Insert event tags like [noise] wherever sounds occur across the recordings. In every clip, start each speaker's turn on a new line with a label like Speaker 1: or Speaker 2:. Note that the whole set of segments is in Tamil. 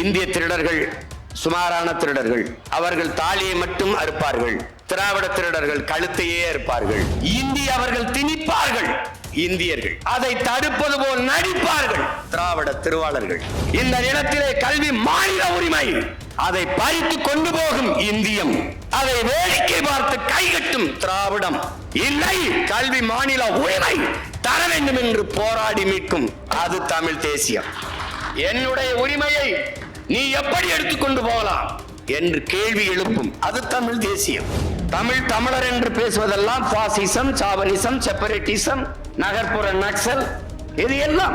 Speaker 1: இந்திய திருடர்கள் சுமாரான திருடர்கள் அவர்கள் தாலியை மட்டும் அறுப்பார்கள் திராவிட திருடர்கள் கழுத்தையே அறுப்பார்கள் இந்தி அவர்கள் திணிப்பார்கள் இந்தியர்கள் அதை தடுப்பது போல் நடிப்பார்கள் திராவிட திருவாளர்கள் இந்த நிலத்திலே கல்வி மாநில உரிமை அதை பறித்து கொண்டு போகும் இந்தியம் அதை வேடிக்கை பார்த்து கைகட்டும் திராவிடம் இல்லை கல்வி மாநில உரிமை தர வேண்டும் என்று போராடி மீட்கும் அது தமிழ் தேசியம் என்னுடைய உரிமையை நீ எப்படி எடுத்துக்கொண்டு போகலாம் என்று கேள்வி எழுப்பும் அது தமிழ் தேசியம் தமிழ் தமிழர் என்று பேசுவதெல்லாம் பாசிசம் சாவனிசம் செப்பரேட்டிசம் நகர்ப்புற நக்சல் இது எல்லாம்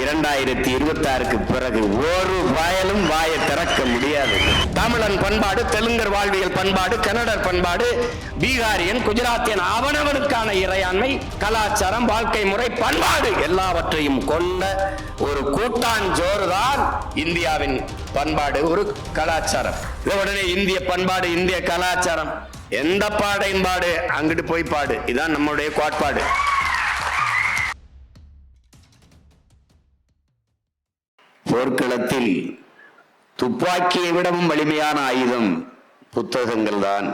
Speaker 1: இரண்டாயிரத்தி இருபத்தி ஆறுக்கு பிறகு ஒரு வாயலும் வாயை திறக்க முடியாது தமிழன் பண்பாடு தெலுங்கர் வாழ்வியல் பண்பாடு கன்னடர் பண்பாடு பீகாரியன் குஜராத்தியன் அவனவனுக்கான இறையாண்மை கலாச்சாரம் வாழ்க்கை முறை பண்பாடு எல்லாவற்றையும் கொண்ட ஒரு கூட்டான் ஜோறுதான் இந்தியாவின் பண்பாடு ஒரு கலாச்சாரம் உடனே இந்திய பண்பாடு இந்திய கலாச்சாரம் எந்த பாடையின் பாடு அங்கிட்டு போய் பாடு இதான் நம்முடைய கோட்பாடு
Speaker 2: போர்க்களத்தில் துப்பாக்கியை விடவும் வலிமையான ஆயுதம் புத்தகங்கள் தான்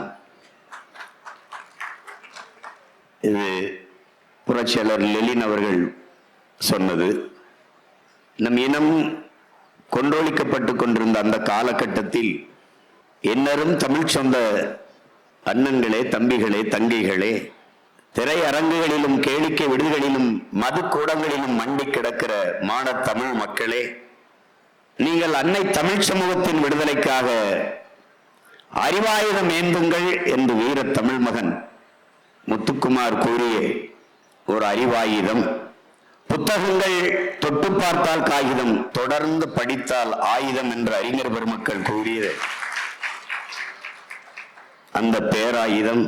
Speaker 2: இது புரட்சியாளர் லெலின் அவர்கள் சொன்னது நம் இனம் கொண்டோழிக்கப்பட்டு கொண்டிருந்த அந்த காலகட்டத்தில் என்னரும் தமிழ் சொந்த அண்ணன்களே தம்பிகளே தங்கைகளே திரையரங்குகளிலும் கேளிக்கை விடுதிகளிலும் மது கூடங்களிலும் மண்டி கிடக்கிற மாட தமிழ் மக்களே நீங்கள் அன்னை தமிழ் சமூகத்தின் விடுதலைக்காக அறிவாயுதம் ஏந்துங்கள் என்று வீர தமிழ் மகன் முத்துக்குமார் கூறிய ஒரு அறிவாயுதம் புத்தகங்கள் தொட்டு பார்த்தால் காகிதம் தொடர்ந்து படித்தால் ஆயுதம் என்று அறிஞர் பெருமக்கள் கூறியது அந்த பேராயுதம்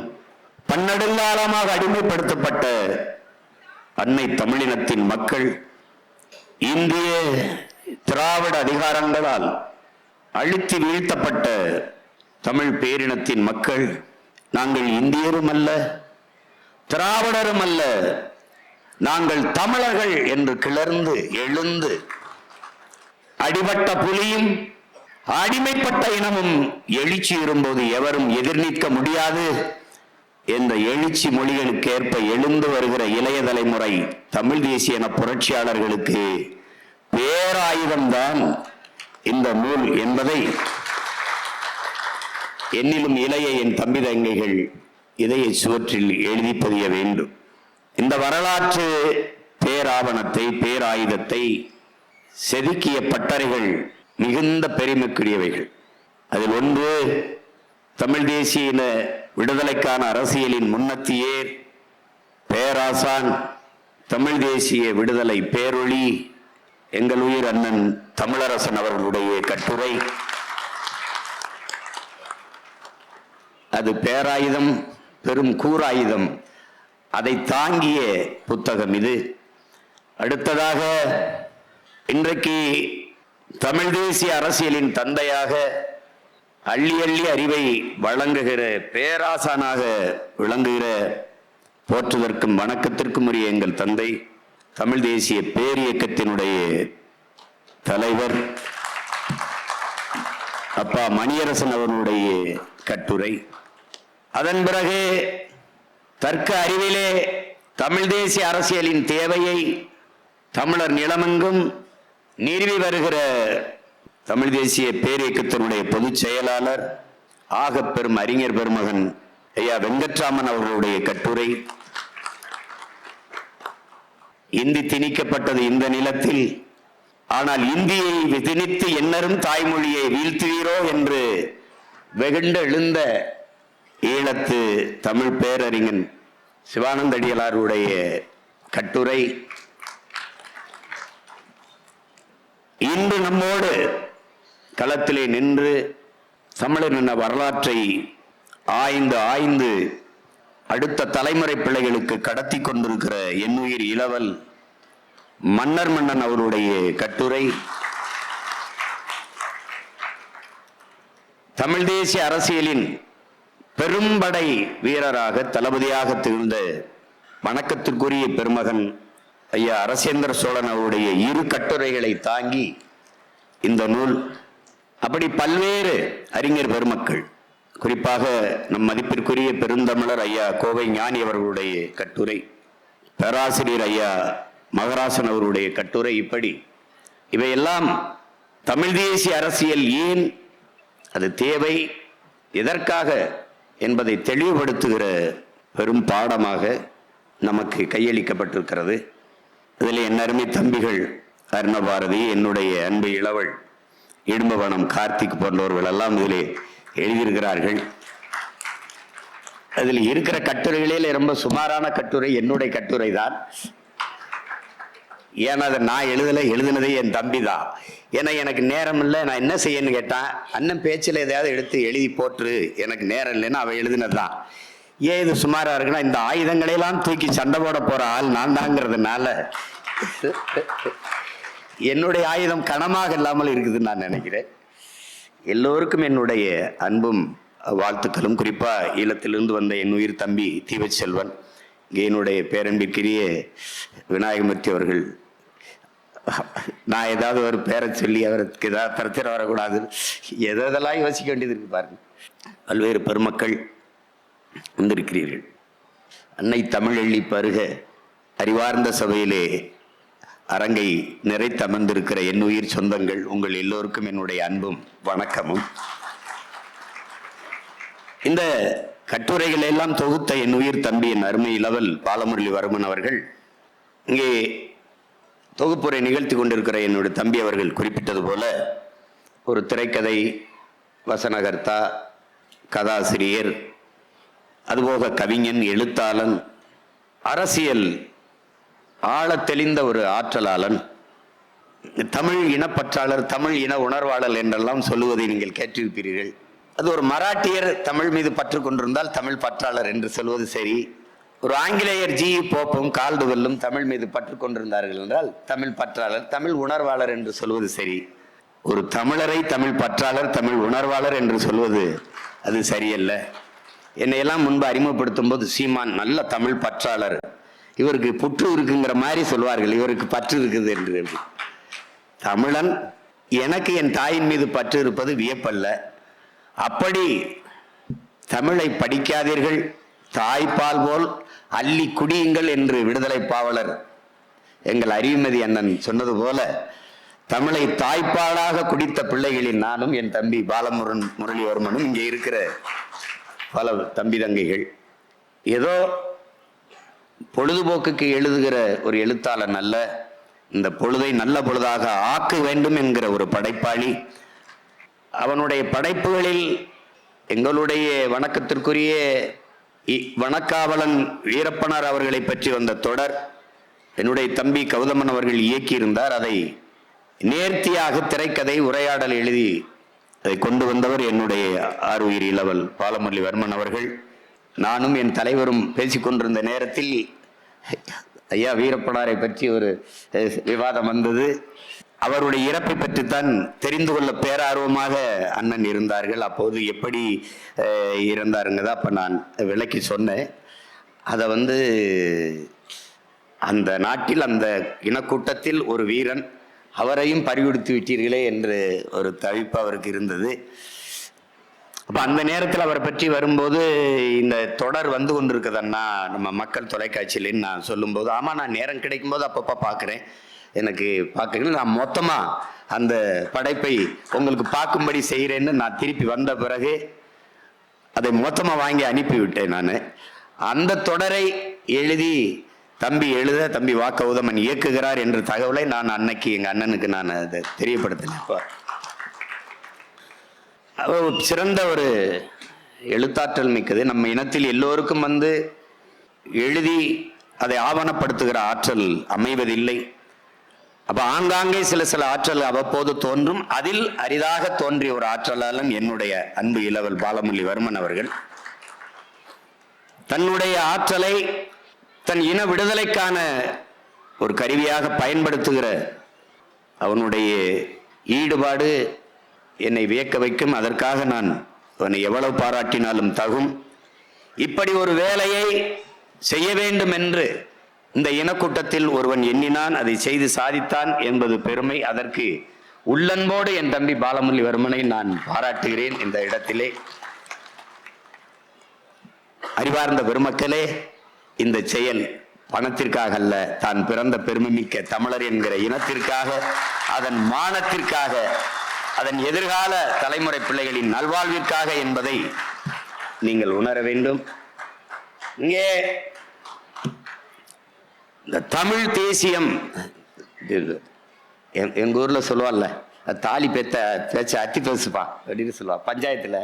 Speaker 2: பன்னெடுங்காலமாக அடிமைப்படுத்தப்பட்ட அன்னை தமிழினத்தின் மக்கள் இந்திய திராவிட அதிகாரங்களால் அழுத்தி வீழ்த்தப்பட்ட தமிழ் பேரினத்தின் மக்கள் நாங்கள் இந்தியரும் அல்ல திராவிடரும் அல்ல நாங்கள் தமிழர்கள் என்று கிளர்ந்து எழுந்து அடிபட்ட புலியும் அடிமைப்பட்ட இனமும் எழுச்சி இரும்போது எவரும் எதிர் நிற்க முடியாது என்ற எழுச்சி மொழிகளுக்கு ஏற்ப எழுந்து வருகிற இளைய தலைமுறை தமிழ் தேசிய என புரட்சியாளர்களுக்கு பேராயுதம்தான் இந்த நூல் என்பதை என்னிலும் இளைய என் தம்பி தங்கைகள் இதய சுவற்றில் எழுதி பதிய வேண்டும் இந்த வரலாற்று பேராவணத்தை பேராயுதத்தை செதுக்கிய பட்டறைகள் மிகுந்த பெருமைக்குரியவைகள் அதில் ஒன்று தமிழ் தேசிய இன விடுதலைக்கான அரசியலின் முன்னத்தியே பேராசான் தமிழ் தேசிய விடுதலை பேரொழி எங்கள் உயிர் அண்ணன் தமிழரசன் அவர்களுடைய கட்டுரை அது பேராயுதம் பெரும் கூராயுதம் அதை தாங்கிய புத்தகம் இது அடுத்ததாக இன்றைக்கு தமிழ் தேசிய அரசியலின் தந்தையாக அள்ளி அள்ளி அறிவை வழங்குகிற பேராசானாக விளங்குகிற போற்றுவதற்கும் வணக்கத்திற்கும் உரிய எங்கள் தந்தை தமிழ் தேசிய பேரியக்கத்தினுடைய தலைவர் அப்பா மணியரசன் அவர்களுடைய கட்டுரை அதன் பிறகு தர்க்க அறிவிலே தமிழ் தேசிய அரசியலின் தேவையை தமிழர் நிலமெங்கும் நிறுவி வருகிற தமிழ் தேசிய பேரியக்கத்தினுடைய பொதுச் செயலாளர் பெரும் அறிஞர் பெருமகன் ஐயா வெங்கட்ராமன் அவர்களுடைய கட்டுரை இந்தி திணிக்கப்பட்டது இந்த நிலத்தில் ஆனால் இந்தியை திணித்து என்னரும் தாய்மொழியை வீழ்த்துவீரோ என்று வெகுண்டு எழுந்த ஈழத்து தமிழ் பேரறிஞன் சிவானந்தடியலாருடைய கட்டுரை இன்று நம்மோடு களத்திலே நின்று தமிழர் என்ன வரலாற்றை ஆய்ந்து ஆய்ந்து அடுத்த தலைமுறை பிள்ளைகளுக்கு கடத்தி கொண்டிருக்கிற எண்ணுயிர் இளவல் மன்னர் மன்னன் அவருடைய கட்டுரை தமிழ் தேசிய அரசியலின் பெரும்படை வீரராக தளபதியாக திகழ்ந்த வணக்கத்திற்குரிய பெருமகன் ஐயா அரசேந்திர சோழன் அவருடைய இரு கட்டுரைகளை தாங்கி இந்த நூல் அப்படி பல்வேறு அறிஞர் பெருமக்கள் குறிப்பாக நம் மதிப்பிற்குரிய பெருந்தமிழர் ஐயா கோவை ஞானி அவர்களுடைய கட்டுரை பேராசிரியர் ஐயா மகராசன் அவருடைய கட்டுரை இப்படி இவையெல்லாம் தமிழ் தேசிய அரசியல் ஏன் அது தேவை எதற்காக என்பதை தெளிவுபடுத்துகிற பெரும் பாடமாக நமக்கு கையளிக்கப்பட்டிருக்கிறது இதில் என் அருமை தம்பிகள் அருணபாரதி என்னுடைய அன்பு இளவல் இடும்பவனம் கார்த்திக் போன்றவர்கள் எல்லாம் இதில் எழுதியிருக்கிறார்கள் அதில் இருக்கிற கட்டுரைகளில் ரொம்ப சுமாரான கட்டுரை என்னுடைய கட்டுரை தான் ஏன்னா அதை நான் எழுதலை எழுதுனதே என் தம்பி தான் ஏன்னா எனக்கு நேரம் இல்லை நான் என்ன செய்யன்னு கேட்டேன் அண்ணன் பேச்சில் எதையாவது எடுத்து எழுதி போட்டுரு எனக்கு நேரம் இல்லைன்னு அவன் எழுதுனது தான் ஏன் இது சுமாராக இருக்குன்னா இந்த ஆயுதங்களையெல்லாம் தூக்கி சண்டை போட போகிற ஆள் நான் தாங்கிறதுனால என்னுடைய ஆயுதம் கனமாக இல்லாமல் இருக்குதுன்னு நான் நினைக்கிறேன் எல்லோருக்கும் என்னுடைய அன்பும் வாழ்த்துக்களும் குறிப்பாக ஈழத்திலிருந்து வந்த என் உயிர் தம்பி செல்வன் இங்கே என்னுடைய பேரன்பிற்கிரிய விநாயகமூர்த்தி அவர்கள் நான் ஏதாவது ஒரு பேரை சொல்லி அவருக்கு ஏதாவது பிரச்சனை வரக்கூடாது எதோ இதெல்லாம் யோசிக்க வேண்டியது இருக்கு பாருங்க பல்வேறு பெருமக்கள் வந்திருக்கிறீர்கள் அன்னை தமிழள்ளி பருக அறிவார்ந்த சபையிலே அரங்கை நிறைத்து அமர்ந்திருக்கிற என் உயிர் சொந்தங்கள் உங்கள் எல்லோருக்கும் என்னுடைய அன்பும் வணக்கமும் இந்த கட்டுரைகளை எல்லாம் தொகுத்த என் உயிர் தம்பியின் அருமை இளவல் பாலமுரளி வர்மன் அவர்கள் இங்கே தொகுப்புரை நிகழ்த்தி கொண்டிருக்கிற என்னுடைய தம்பி அவர்கள் குறிப்பிட்டது போல ஒரு திரைக்கதை வசனகர்த்தா கதாசிரியர் அதுபோக கவிஞன் எழுத்தாளன் அரசியல் ஆழத் தெளிந்த ஒரு ஆற்றலாளன் தமிழ் இனப்பற்றாளர் தமிழ் இன உணர்வாளர் என்றெல்லாம் சொல்லுவதை நீங்கள் கேட்டிருப்பீர்கள் அது ஒரு மராட்டியர் தமிழ் மீது பற்று கொண்டிருந்தால் தமிழ் பற்றாளர் என்று சொல்வது சரி ஒரு ஆங்கிலேயர் ஜி போப்பும் கால்டுவெல்லும் தமிழ் மீது பற்று கொண்டிருந்தார்கள் என்றால் தமிழ் பற்றாளர் தமிழ் உணர்வாளர் என்று சொல்வது சரி ஒரு தமிழரை தமிழ் பற்றாளர் தமிழ் உணர்வாளர் என்று சொல்வது அது சரியல்ல என்னையெல்லாம் முன்பு அறிமுகப்படுத்தும் போது சீமான் நல்ல தமிழ் பற்றாளர் இவருக்கு புற்று இருக்குங்கிற மாதிரி சொல்வார்கள் இவருக்கு பற்று இருக்குது என்று தமிழன் எனக்கு என் தாயின் மீது பற்று இருப்பது வியப்பல்ல அப்படி தமிழை படிக்காதீர்கள் தாய்ப்பால் போல் அள்ளி குடியுங்கள் என்று விடுதலை பாவலர் எங்கள் அறிவுமதி அண்ணன் சொன்னது போல தமிழை தாய்ப்பாடாக குடித்த பிள்ளைகளின் நானும் என் தம்பி பாலமுருன் முரளிவர்மனும் இங்கே இருக்கிற பல தம்பி தங்கைகள் ஏதோ பொழுதுபோக்குக்கு எழுதுகிற ஒரு எழுத்தாளன் அல்ல இந்த பொழுதை நல்ல பொழுதாக ஆக்க வேண்டும் என்கிற ஒரு படைப்பாளி அவனுடைய படைப்புகளில் எங்களுடைய வணக்கத்திற்குரிய வனக்காவலன் வீரப்பனார் அவர்களை பற்றி வந்த தொடர் என்னுடைய தம்பி கௌதமன் அவர்கள் இயக்கியிருந்தார் அதை நேர்த்தியாக திரைக்கதை உரையாடல் எழுதி அதை கொண்டு வந்தவர் என்னுடைய ஆறு உயிர் இளவல் பாலமுரளிவர்மன் அவர்கள் நானும் என் தலைவரும் பேசிக்கொண்டிருந்த நேரத்தில் ஐயா வீரப்பனாரை பற்றி ஒரு விவாதம் வந்தது அவருடைய இறப்பை பற்றித்தான் தெரிந்து கொள்ள பேரார்வமாக அண்ணன் இருந்தார்கள் அப்போது எப்படி இருந்தாருங்கிறத அப்போ நான் விளக்கி சொன்னேன் அதை வந்து அந்த நாட்டில் அந்த இனக்கூட்டத்தில் ஒரு வீரன் அவரையும் பறிகொடுத்து விட்டீர்களே என்று ஒரு தவிப்பு அவருக்கு இருந்தது அப்போ அந்த நேரத்தில் அவரை பற்றி வரும்போது இந்த தொடர் வந்து கொண்டிருக்குதுன்னா நம்ம மக்கள் தொலைக்காட்சியிலேன்னு நான் சொல்லும்போது ஆமாம் நான் நேரம் கிடைக்கும்போது அப்பப்போ பார்க்குறேன் எனக்கு பார்க்க நான் மொத்தமாக அந்த படைப்பை உங்களுக்கு பார்க்கும்படி செய்கிறேன்னு நான் திருப்பி வந்த பிறகு அதை மொத்தமாக வாங்கி அனுப்பிவிட்டேன் நான் அந்த தொடரை எழுதி தம்பி எழுத தம்பி வாக்க உதமன் இயக்குகிறார் என்ற தகவலை நான் அன்னைக்கு எங்கள் அண்ணனுக்கு நான் அதை தெரியப்படுத்தினேன் சிறந்த ஒரு எழுத்தாற்றல் மிக்கது நம்ம இனத்தில் எல்லோருக்கும் வந்து எழுதி அதை ஆவணப்படுத்துகிற ஆற்றல் அமைவதில்லை அப்ப ஆங்காங்கே சில சில ஆற்றல் அவ்வப்போது தோன்றும் அதில் அரிதாக தோன்றிய ஒரு ஆற்றலாலும் என்னுடைய அன்பு இளவல் பாலமுரளிவர்மன் அவர்கள் தன்னுடைய ஆற்றலை தன் இன விடுதலைக்கான ஒரு கருவியாக பயன்படுத்துகிற அவனுடைய ஈடுபாடு என்னை வியக்க வைக்கும் அதற்காக நான் அவனை எவ்வளவு பாராட்டினாலும் தகும் இப்படி ஒரு வேலையை செய்ய வேண்டும் என்று இந்த இனக்கூட்டத்தில் ஒருவன் எண்ணினான் அதை செய்து சாதித்தான் என்பது பெருமை அதற்கு உள்ளன்போடு என் தம்பி பாலமுரளிவர்மனை நான் பாராட்டுகிறேன் இந்த இடத்திலே அறிவார்ந்த பெருமக்களே இந்த செயல் பணத்திற்காக அல்ல தான் பிறந்த பெருமை மிக்க தமிழர் என்கிற இனத்திற்காக அதன் மானத்திற்காக அதன் எதிர்கால தலைமுறை பிள்ளைகளின் நல்வாழ்விற்காக என்பதை நீங்கள் உணர வேண்டும் இங்கே இந்த தமிழ் தேசியம் எங்கள் ஊரில் சொல்லுவாள்ல தாலி பேத்த பேச்ச அத்து பேசுப்பா அப்படின்னு சொல்லுவாள் பஞ்சாயத்தில்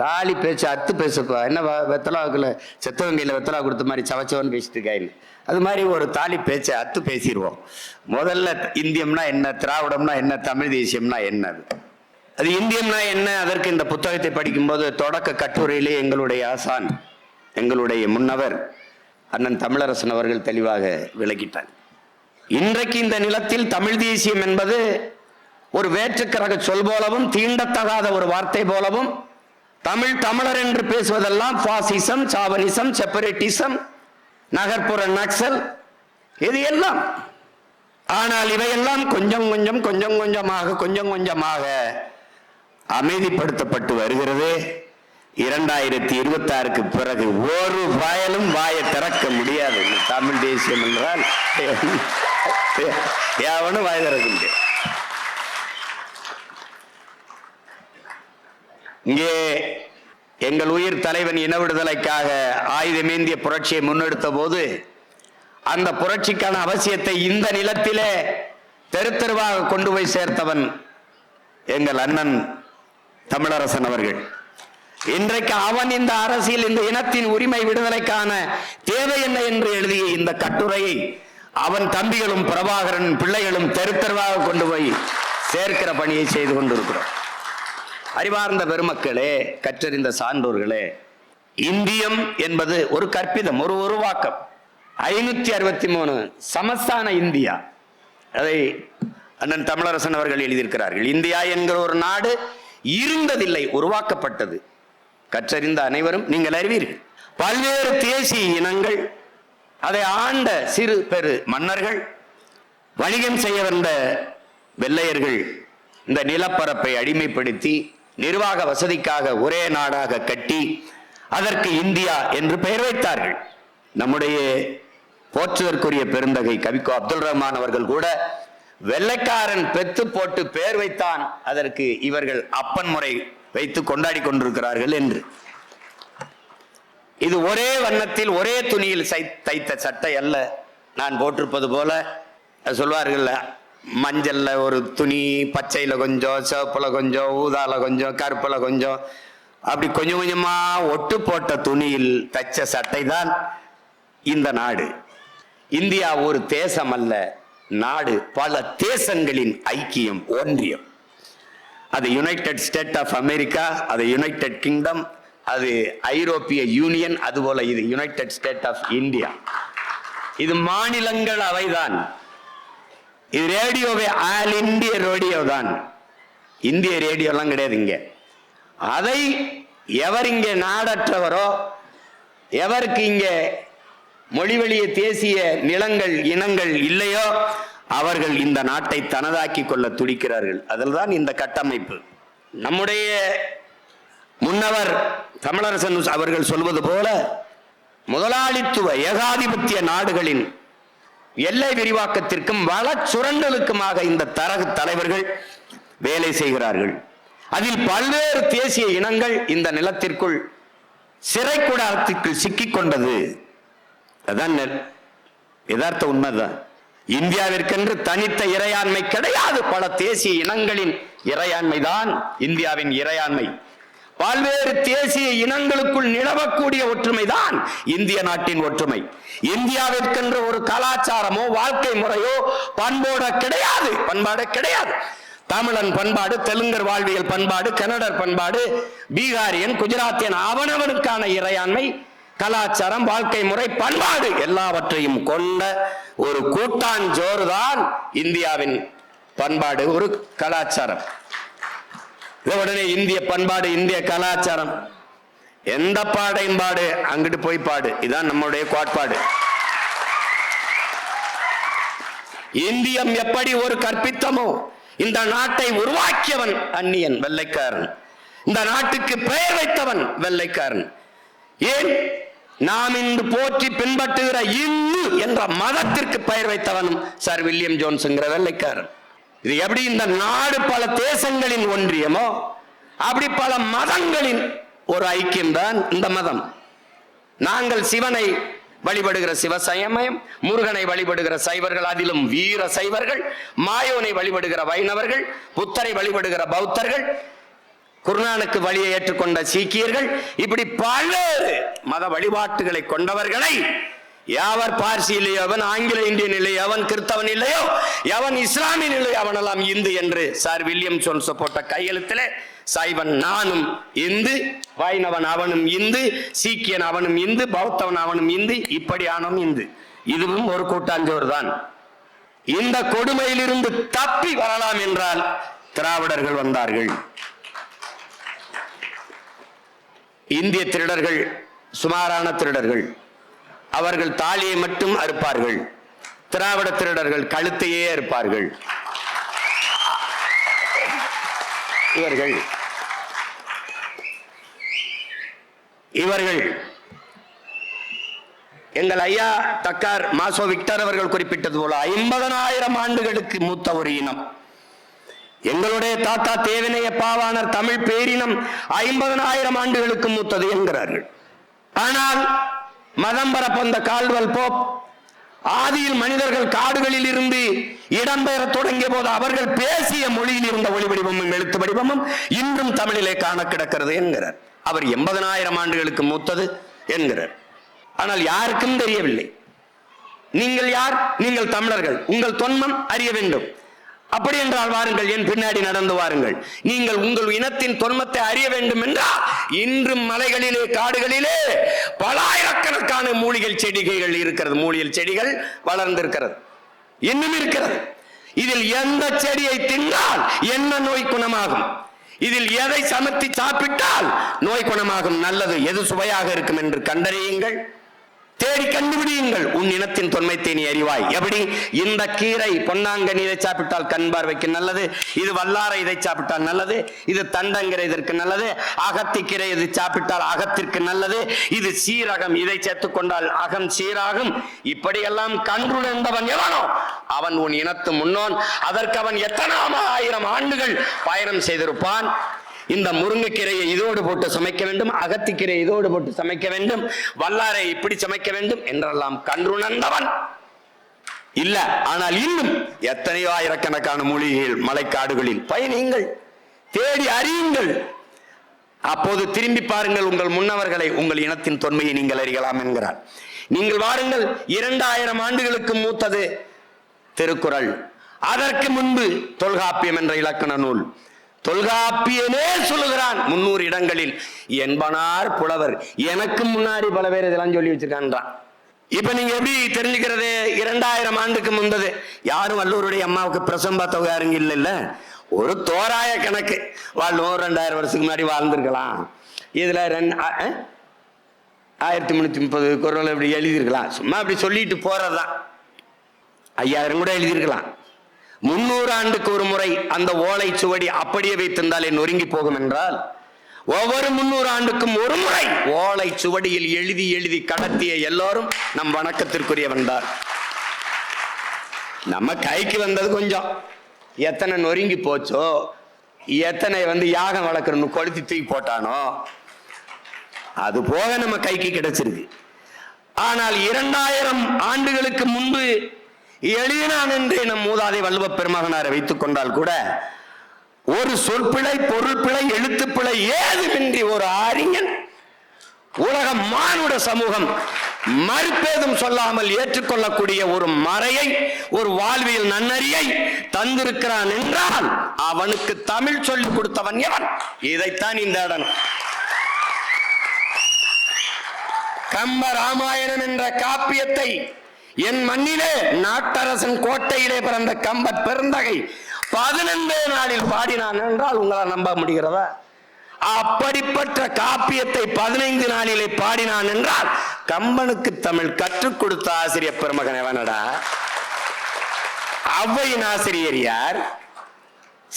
Speaker 2: தாலி பேச்சு அத்து பேசுப்பா என்ன வெத்தலாவுக்குல செத்த கையில் வெத்தலா கொடுத்த மாதிரி சவச்சவன் பேசிட்டு இருக்காயின்னு அது மாதிரி ஒரு தாலி பேச்சை அத்து பேசிடுவோம் முதல்ல இந்தியம்னா என்ன திராவிடம்னா என்ன தமிழ் தேசியம்னா என்ன அது அது இந்தியம்னா என்ன அதற்கு இந்த புத்தகத்தை படிக்கும்போது தொடக்க கட்டுரையிலே எங்களுடைய ஆசான் எங்களுடைய முன்னவர் அண்ணன் தமிழரசன் அவர்கள் தெளிவாக விளக்கிட்டார் இன்றைக்கு இந்த நிலத்தில் தமிழ் தேசியம் என்பது ஒரு வேற்றுக்கரக சொல் போலவும் தீண்டத்தகாத ஒரு வார்த்தை போலவும் தமிழ் தமிழர் என்று பேசுவதெல்லாம் பாசிசம் சாவனிசம் செப்பரேட்டிசம் நகர்ப்புற நக்சல் இது எல்லாம் ஆனால் இவையெல்லாம் கொஞ்சம் கொஞ்சம் கொஞ்சம் கொஞ்சமாக கொஞ்சம் கொஞ்சமாக அமைதிப்படுத்தப்பட்டு வருகிறது இரண்டாயிரத்தி இருபத்தி ஆறுக்கு பிறகு ஒரு வாயலும் வாயை திறக்க முடியாது தமிழ் தேசியம் என்றால் [laughs] யாவனும் வாய் திறக்க முடியாது இங்கே எங்கள் உயிர் தலைவன் இன விடுதலைக்காக ஆயுதமேந்திய புரட்சியை முன்னெடுத்த போது அந்த புரட்சிக்கான அவசியத்தை இந்த நிலத்திலே தெரு தெருவாக கொண்டு போய் சேர்த்தவன் எங்கள் அண்ணன் தமிழரசன் அவர்கள் இன்றைக்கு அவன் இந்த அரசியல் இந்த இனத்தின் உரிமை விடுதலைக்கான தேவை என்ன என்று எழுதிய இந்த கட்டுரையை அவன் தம்பிகளும் பிரபாகரன் பிள்ளைகளும் தெருத்தருவாக கொண்டு போய் சேர்க்கிற பணியை செய்து கொண்டிருக்கிறோம் அறிவார்ந்த பெருமக்களே கற்றறிந்த சான்றோர்களே இந்தியம் என்பது ஒரு கற்பிதம் ஒரு உருவாக்கம் ஐநூத்தி அறுபத்தி மூணு சமஸ்தான இந்தியா அதை அண்ணன் தமிழரசன் அவர்கள் எழுதியிருக்கிறார்கள் இந்தியா என்கிற ஒரு நாடு இருந்ததில்லை உருவாக்கப்பட்டது கற்றறிந்த அனைவரும் நீங்கள் அறிவீர்கள் பல்வேறு தேசிய இனங்கள் அதை ஆண்ட சிறு பெரு மன்னர்கள் வணிகம் செய்ய வந்த வெள்ளையர்கள் இந்த நிலப்பரப்பை அடிமைப்படுத்தி நிர்வாக வசதிக்காக ஒரே நாடாக கட்டி அதற்கு இந்தியா என்று பெயர் வைத்தார்கள் நம்முடைய போற்றுவதற்குரிய பெருந்தகை கவிக்கோ அப்துல் ரஹ்மான் அவர்கள் கூட வெள்ளைக்காரன் பெத்து போட்டு பெயர் வைத்தான் அதற்கு இவர்கள் அப்பன் முறை வைத்து கொண்டாடி கொண்டிருக்கிறார்கள் என்று இது ஒரே வண்ணத்தில் ஒரே துணியில் தைத்த சட்டை அல்ல நான் போட்டிருப்பது போல சொல்வார்கள்ல மஞ்சள்ல ஒரு துணி பச்சையில கொஞ்சம் சிவப்புல கொஞ்சம் ஊதால கொஞ்சம் கருப்புல கொஞ்சம் அப்படி கொஞ்சம் கொஞ்சமா ஒட்டு போட்ட துணியில் தச்ச சட்டை தான் இந்த நாடு இந்தியா ஒரு தேசம் அல்ல நாடு பல தேசங்களின் ஐக்கியம் ஒன்றியம் அது யுனைடெட் ஸ்டேட் ஆஃப் அமெரிக்கா அது யுனைடெட் கிங்டம் அது ஐரோப்பிய யூனியன் அதுபோல இது யுனைடெட் ஸ்டேட் ஆஃப் இந்தியா இது மாநிலங்கள் அவைதான் இது ரேடியோவே ஆல் இந்திய ரேடியோ தான் இந்திய ரேடியோலாம் கிடையாது இங்க அதை எவர் இங்கே நாடற்றவரோ எவருக்கு இங்கே மொழிவழிய தேசிய நிலங்கள் இனங்கள் இல்லையோ அவர்கள் இந்த நாட்டை தனதாக்கி கொள்ள துடிக்கிறார்கள் அதில் தான் இந்த கட்டமைப்பு நம்முடைய முன்னவர் தமிழரசன் அவர்கள் சொல்வது போல முதலாளித்துவ ஏகாதிபத்திய நாடுகளின் எல்லை விரிவாக்கத்திற்கும் வள சுரண்டலுக்குமாக இந்த தரகு தலைவர்கள் வேலை செய்கிறார்கள் அதில் பல்வேறு தேசிய இனங்கள் இந்த நிலத்திற்குள் சிறைக்கூடத்திற்குள் கொண்டது அதான் யதார்த்த உண்மைதான் இந்தியாவிற்கென்று தனித்த இறையாண்மை கிடையாது பல தேசிய இனங்களின் இறையாண்மைதான் இந்தியாவின் இறையாண்மை பல்வேறு தேசிய இனங்களுக்குள் நிலவக்கூடிய ஒற்றுமைதான் இந்திய நாட்டின் ஒற்றுமை இந்தியாவிற்கென்ற ஒரு கலாச்சாரமோ வாழ்க்கை முறையோ பண்போட கிடையாது பண்பாடு கிடையாது தமிழன் பண்பாடு தெலுங்கர் வாழ்வியல் பண்பாடு கன்னடர் பண்பாடு பீகாரியன் குஜராத்தியன் அவனவனுக்கான இறையாண்மை கலாச்சாரம் வாழ்க்கை முறை பண்பாடு எல்லாவற்றையும் கொண்ட ஒரு கூட்டாஞ்சோறு தான் இந்தியாவின் பண்பாடு ஒரு கலாச்சாரம் உடனே இந்திய பண்பாடு இந்திய கலாச்சாரம் எந்த பாடையும் பாடு அங்கிட்டு போய் பாடு இதுதான் நம்மளுடைய கோட்பாடு இந்தியம் எப்படி ஒரு கற்பித்தமோ இந்த நாட்டை உருவாக்கியவன் அந்நியன் வெள்ளைக்காரன் இந்த நாட்டுக்கு பெயர் வைத்தவன் வெள்ளைக்காரன் ஏன் நாம் இன்று போற்றி பின்பற்றுகிற இந்து என்ற மதத்திற்கு பெயர் வைத்தவனும் சார் வில்லியம் ஜோன்ஸுங்கிற வெள்ளைக்காரன் இது எப்படி இந்த நாடு பல தேசங்களின் ஒன்றியமோ அப்படி பல மதங்களின் ஒரு ஐக்கியம்தான் இந்த மதம் நாங்கள் சிவனை வழிபடுகிற சிவசயமயம் முருகனை வழிபடுகிற சைவர்கள் அதிலும் வீர சைவர்கள் மாயோனை வழிபடுகிற வைணவர்கள் புத்தரை வழிபடுகிற பௌத்தர்கள் குருநானுக்கு வழியை ஏற்றுக்கொண்ட சீக்கியர்கள் இப்படி பல்வேறு மத வழிபாட்டுகளை கொண்டவர்களை யாவர் பார்சி இல்லையோ அவன் ஆங்கில இந்தியன் இல்லையோ அவன் கிறிஸ்தவன் இல்லையோ அவன் இஸ்லாமியன் இல்லை அவனெல்லாம் இந்து என்று சார் வில்லியம் சோல்ஸ் போட்ட கையெழுத்திலே சைவன் நானும் இந்து வைணவன் அவனும் இந்து சீக்கியன் அவனும் இந்து பௌத்தவன் அவனும் இந்து இப்படியானும் இந்து இதுவும் ஒரு கூட்டாஞ்சோர் தான் இந்த கொடுமையிலிருந்து தப்பி வரலாம் என்றால் திராவிடர்கள் வந்தார்கள் இந்திய திருடர்கள் சுமாரான திருடர்கள் அவர்கள் தாலியை மட்டும் அறுப்பார்கள் திராவிட திருடர்கள் கழுத்தையே அறுப்பார்கள் இவர்கள் இவர்கள் எங்கள் ஐயா தக்கார் மாசோ விக்டர் அவர்கள் குறிப்பிட்டது போல ஐம்பதனாயிரம் ஆண்டுகளுக்கு மூத்த ஒரு இனம் எங்களுடைய தாத்தா தேவனைய பாவாணர் தமிழ் பேரினம் ஆயிரம் ஆண்டுகளுக்கு மூத்தது என்கிறார்கள் ஆனால் மதம்பர பந்த கால்வல் போப் ஆதியில் மனிதர்கள் காடுகளில் இருந்து இடம்பெற தொடங்கிய போது அவர்கள் பேசிய மொழியில் இருந்த ஒளி வடிவமும் எழுத்து வடிவமும் இன்றும் தமிழிலே காண கிடக்கிறது என்கிறார் அவர் எண்பதனாயிரம் ஆண்டுகளுக்கு மூத்தது என்கிறார் ஆனால் யாருக்கும் தெரியவில்லை நீங்கள் யார் நீங்கள் தமிழர்கள் உங்கள் தொன்மம் அறிய வேண்டும் அப்படி என்றால் வாருங்கள் என் பின்னாடி நடந்து வாருங்கள் நீங்கள் உங்கள் இனத்தின் தொன்மத்தை அறிய வேண்டும் என்றால் இன்று மலைகளிலே காடுகளிலே பல ஆயிரக்கணக்கான மூலிகள் செடிகைகள் இருக்கிறது மூலிகள் செடிகள் வளர்ந்திருக்கிறது இன்னும் இருக்கிறது இதில் எந்த செடியை தின்னால் என்ன நோய் குணமாகும் இதில் எதை சமர்த்தி சாப்பிட்டால் நோய் குணமாகும் நல்லது எது சுவையாக இருக்கும் என்று கண்டறியுங்கள் தேடி கண்டுபிடியுங்கள் உன் இனத்தின் தொன்மைத்தை நீ அறிவாய் எப்படி இந்த கீரை பொன்னாங்கன் இதை சாப்பிட்டால் கண் பார்வைக்கு நல்லது இது வல்லாரை இதை சாப்பிட்டால் நல்லது இது தண்டங்கிற இதற்கு நல்லது அகத்திக்கீரை இது சாப்பிட்டால் அகத்திற்கு நல்லது இது சீரகம் இதை சேர்த்துக்கொண்டால் அகம் சீராகும் இப்படியெல்லாம் கன்றுணர்ந்தவன் எவனோ அவன் உன் இனத்து முன்னோன் அதற்கு அவன் எத்தனாம் ஆயிரம் ஆண்டுகள் பயணம் செய்திருப்பான் இந்த முருங்கைக்கீரையை இதோடு போட்டு சமைக்க வேண்டும் அகத்திக்கீரை இதோடு போட்டு சமைக்க வேண்டும் வல்லாரை இப்படி சமைக்க வேண்டும் என்றெல்லாம் கன்றுணர்ந்தவன் இல்ல ஆனால் இன்னும் எத்தனையோ ஆயிரக்கணக்கான மூலிகைகள் மலைக்காடுகளில் பயணியுங்கள் தேடி அறியுங்கள் அப்போது திரும்பி பாருங்கள் உங்கள் முன்னவர்களை உங்கள் இனத்தின் தொன்மையை நீங்கள் அறியலாம் என்கிறார் நீங்கள் வாருங்கள் இரண்டாயிரம் ஆண்டுகளுக்கு மூத்தது திருக்குறள் அதற்கு முன்பு தொல்காப்பியம் என்ற இலக்கண நூல் தொல்காப்பியனே சொல்லுகிறான் முன்னூறு இடங்களில் என்பனார் புலவர் எனக்கு முன்னாடி பல பேர் இதெல்லாம் சொல்லி வச்சிருக்கான்றான் இப்ப நீங்க எப்படி தெரிஞ்சுக்கிறது இரண்டாயிரம் ஆண்டுக்கு முன்பது யாரும் வல்லூருடைய அம்மாவுக்கு பிரசம்பா தொகையாருங்க இல்லை இல்ல ஒரு தோராய கணக்கு வாழ்வோம் ரெண்டாயிரம் வருஷத்துக்கு முன்னாடி வாழ்ந்திருக்கலாம் இதுல ரெண்டு ஆயிரத்தி முன்னூத்தி முப்பது குரல் இப்படி எழுதியிருக்கலாம் சும்மா அப்படி சொல்லிட்டு போறதுதான் ஐயாயிரம் கூட எழுதியிருக்கலாம் முன்னூறு ஆண்டுக்கு ஒரு முறை அந்த ஓலை சுவடி அப்படியே வைத்திருந்தாலே நொறுங்கி போகும் என்றால் ஒவ்வொரு முன்னூறு ஆண்டுக்கும் ஒரு முறை ஓலை சுவடியில் எழுதி எழுதி கடத்திய எல்லாரும் நம் வணக்கத்திற்குரிய வந்தார் நம்ம கைக்கு வந்தது கொஞ்சம் எத்தனை நொறுங்கி போச்சோ எத்தனை வந்து யாகம் வளர்க்கணும்னு கொளுத்தி தூக்கி போட்டானோ அது போக நம்ம கைக்கு கிடைச்சிருக்கு ஆனால் இரண்டாயிரம் ஆண்டுகளுக்கு முன்பு எளியனான் என்று நம் மூதாதை வள்ளுவ பெருமகனாரை வைத்துக் கொண்டால் கூட ஒரு சொற்பிழை பொருள் பிழை எழுத்து பிழை ஏதுமின்றி ஒரு ஆரியன் உலக மானுட சமூகம் மறுப்பேதும் சொல்லாமல் ஏற்றுக்கொள்ளக்கூடிய ஒரு மறையை ஒரு வாழ்வியல் நன்னறியை தந்திருக்கிறான் என்றால் அவனுக்கு தமிழ் சொல்லிக் கொடுத்தவன் எவன் இதைத்தான் இந்த இடம் கம்ப ராமாயணம் என்ற காப்பியத்தை என் மண்ணிலே நாட்டரசன் கோட்டையிலே பிறந்த கம்பர் பெருந்தகை பதினைந்து நாளில் பாடினான் என்றால் உங்களால் நம்ப முடிகிறதா அப்படிப்பட்ட காப்பியத்தை பதினைந்து நாளிலே பாடினான் என்றால் கம்பனுக்கு தமிழ் கற்றுக் கொடுத்த ஆசிரியர் பெருமகன் எவனடா அவ்வையின் ஆசிரியர் யார்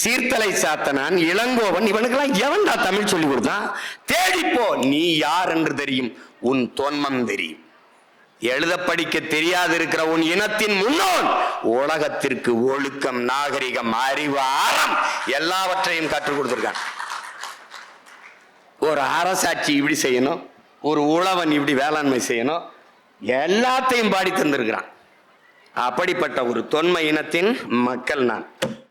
Speaker 2: சீர்தலை சாத்தனான் இளங்கோவன் இவனுக்கெல்லாம் எவன்டா தமிழ் சொல்லி கொடுத்தான் தேடிப்போ நீ யார் என்று தெரியும் உன் தொன்மம் தெரியும் எழுத படிக்க தெரியாது இருக்கிற உன் இனத்தின் முன்னோன் உலகத்திற்கு ஒழுக்கம் நாகரிகம் அறிவு ஆரம் எல்லாவற்றையும் கற்றுக் கொடுத்துருக்கான் ஒரு அரசாட்சி இப்படி செய்யணும் ஒரு உழவன் இப்படி வேளாண்மை செய்யணும் எல்லாத்தையும் பாடி தந்திருக்கிறான் அப்படிப்பட்ட ஒரு தொன்மை இனத்தின் மக்கள் நான்